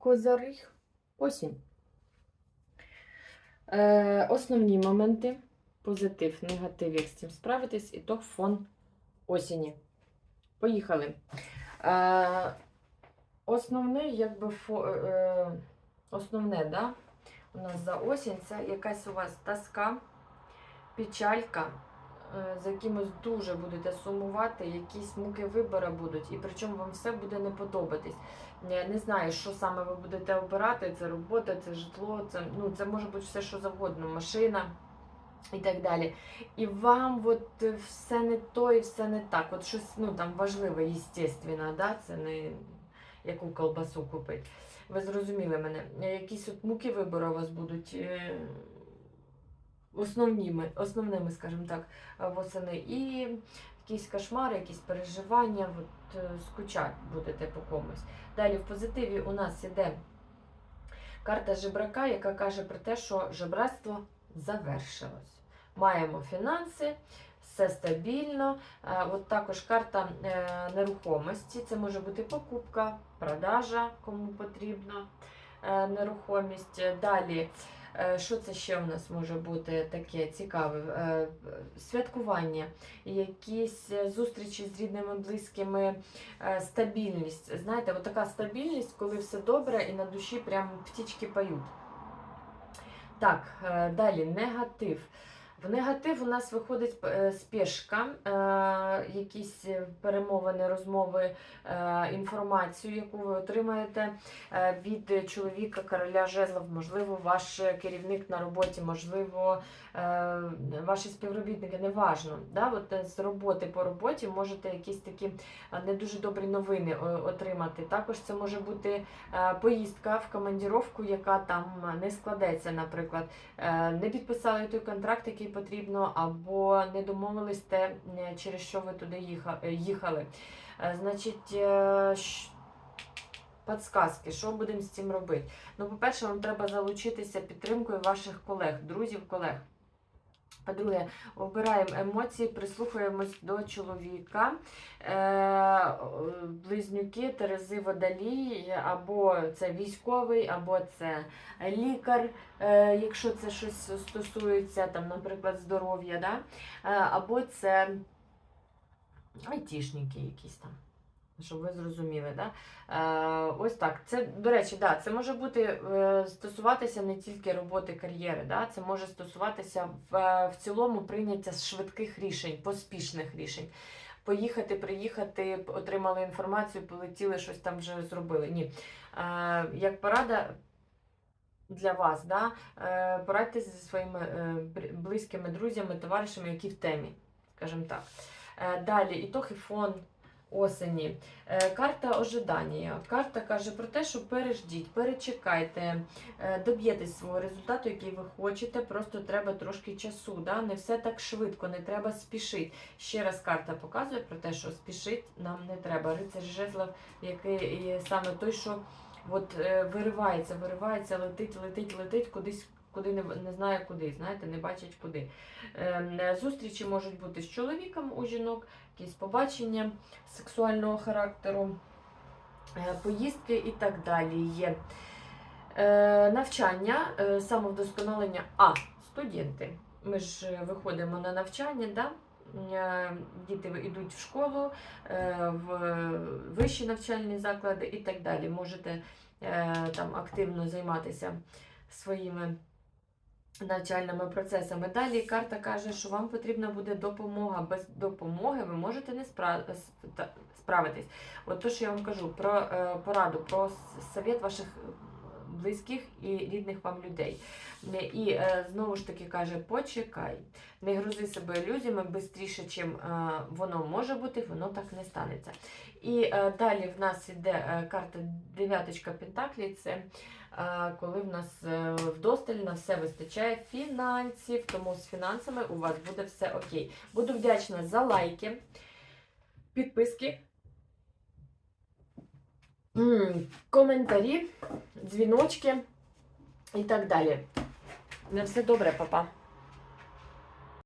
Козарих. Осінь. Е, основні моменти. Позитив, негатив, як з цим справитись, і то фон осені. Поїхали. Е, основне, якби фо, е, основне, да, у нас за осінь це якась у вас тоска, печалька, е, за якимось дуже будете сумувати, якісь муки вибору будуть, і причому вам все буде не подобатись. Я не знаю, що саме ви будете обирати. Це робота, це житло, це, ну, це може бути все, що завгодно, машина і так далі. І вам от е, все не то і все не так. От щось ну, там важливе, естественно, да? це не яку колбасу купити. Ви зрозуміли мене. Е, Якісь от муки вибору у вас будуть. Основніми, основними, скажімо так, е, восени. І якісь кошмари, якісь переживання, от, е, скучать будете по комусь. Далі в позитиві у нас іде карта жебрака, яка каже про те, що жебратство завершилось. Маємо фінанси, все стабільно. Е, От також карта нерухомості. Це може бути покупка, продажа, кому потрібно нерухомість. Далі. Е, Що це ще у нас може бути таке цікаве? Е, Святкування, якісь е, зустрічі з рідними, близькими, стабільність. Знаєте, от така стабільність, коли все добре і на душі прям птічки поють. Так, далі негатив. В негатив у нас виходить е, спешка, е, якісь перемовини, розмови, е, інформацію, яку ви отримаєте е, від чоловіка короля жезлов, можливо, ваш керівник на роботі, можливо, е, ваші співробітники, неважно. Да? От е, з роботи по роботі можете якісь такі е, не дуже добрі новини е, отримати. Також це може бути е, поїздка в командіровку, яка там не складеться, наприклад. Е, Не підписали той контракт, який потрібно, або не домовились те, е, через що ви туди е, їхали. Е, Значить, подсказки, що будемо з цим робити? Ну, по-перше, вам треба залучитися підтримкою ваших колег, друзів, колег. По-друге, обираємо емоції, прислухаємось до чоловіка, е, близнюки, Терези Водолій, або це військовий, або це лікар, е, якщо це щось стосується, там, наприклад, здоров'я, да? е, або це айтішники якісь там. Щоб ви зрозуміли, да? Е, ось так. Це, до речі, да, це може бути е, стосуватися не тільки роботи кар'єри, да? це може стосуватися в, е, в цілому прийняття швидких рішень, поспішних рішень. Поїхати, приїхати, отримали інформацію, полетіли, щось там вже зробили. Ні. Е, як порада для вас, да? е, порадьтеся зі своїми е, близькими друзями, товаришами, які в темі, скажімо так. Далі, ітог і фон осені. Е, Карта ожидання. Карта каже про те, що переждіть, перечекайте, е, доб'єтесь свого результату, який ви хочете. Просто треба трошки часу. Да? Не все так швидко, не треба спішити. Ще раз карта показує про те, що спішити нам не треба. Рицар жезлов, який саме той, що от, е, виривається, виривається, летить, летить, летить кудись. Куди не, не знає куди, знаєте, не бачить куди. Е, Зустрічі можуть бути з чоловіком у жінок, якісь побачення сексуального характеру, е, поїздки і так далі є. Е, Навчання, е, самовдосконалення. А, студенти. Ми ж е, виходимо на навчання, да? Е, діти йдуть в школу, е, в вищі навчальні заклади і так далі. Можете там активно займатися своїми навчальними процесами. Далі карта каже, що вам потрібна буде допомога. Без допомоги ви можете не спра- та- справитись. От то, що я вам кажу про е, пораду, про совет ваших близьких і рідних вам людей. І е, знову ж таки каже: почекай, не грузи себе ілюзіями швидше, чим е, воно може бути, воно так не станеться. І е, далі в нас іде е, карта дев'яточка Пентаклі. Це е, коли в нас е, вдосталь на все вистачає фінансів, тому з фінансами у вас буде все окей. Буду вдячна за лайки, підписки, коментарі, дзвіночки і так далі. На все добре, папа.